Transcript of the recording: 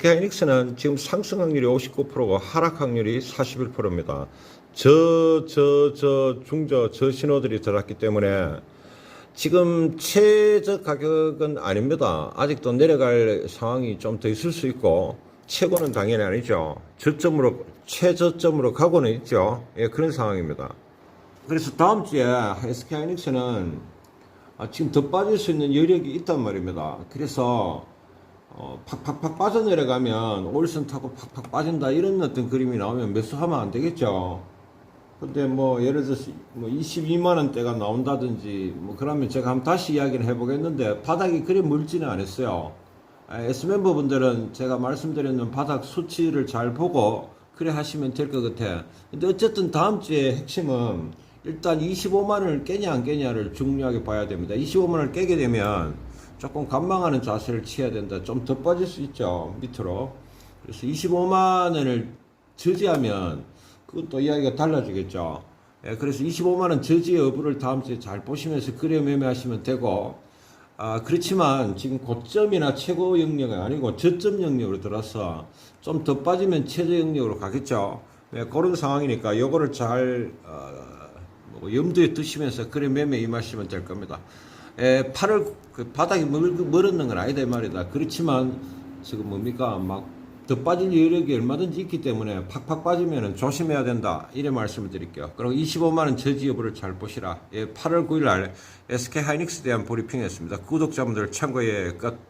SK하이닉스는 지금 상승 확률이 59%고 하락 확률이 41%입니다. 저, 저, 저, 중저, 저 신호들이 들어왔기 때문에 지금 최저 가격은 아닙니다. 아직도 내려갈 상황이 좀 더 있을 수 있고 최고는 당연히 아니죠. 저점으로 최저점으로 가고는 있죠. 예, 그런 상황입니다. 그래서 다음 주에 SK하이닉스는 아, 지금 더 빠질 수 있는 여력이 있단 말입니다. 그래서 어, 팍팍팍 빠져내려가면 올선 타고 팍팍 빠진다 이런 어떤 그림이 나오면 매수하면 안 되겠죠. 근데 뭐 예를 들어서 뭐 22만 원대가 나온다든지 뭐 그러면 제가 한번 다시 이야기를 해보겠는데 바닥이 그리 멀지는 않았어요. S 멤버 분들은 제가 말씀드렸는 바닥 수치를 잘 보고 그래 하시면 될 것 같아. 근데 어쨌든 다음 주에 핵심은 일단 25만 원을 깨냐 안 깨냐를 중요하게 봐야 됩니다. 25만 원을 깨게 되면 조금 관망하는 자세를 취해야 된다. 좀 더 빠질 수 있죠. 밑으로. 그래서 25만 원을 저지하면 그것도 이야기가 달라지겠죠. 예, 그래서 25만 원 저지 여부를 다음 주에 잘 보시면서 그래 매매하시면 되고 아, 그렇지만 지금 고점이나 최고 영역이 아니고 저점 영역으로 들어서 좀 더 빠지면 최저 영역으로 가겠죠. 네, 그런 상황이니까 요거를 잘 어, 뭐 염두에 두시면서 그래 매매 임하시면 될 겁니다. 에, 팔을 그 바닥이 멀, 멀었는 건 아니다 이 말이다. 그렇지만 지금 뭡니까 막 더 빠질 여력이 얼마든지 있기 때문에 팍팍 빠지면 조심해야 된다. 이래 말씀을 드릴게요. 그리고 25만원 저지 여부를 잘 보시라. 예, 8월 9일 날 SK 하이닉스에 대한 브리핑이었습니다. 구독자분들 참고해 끝.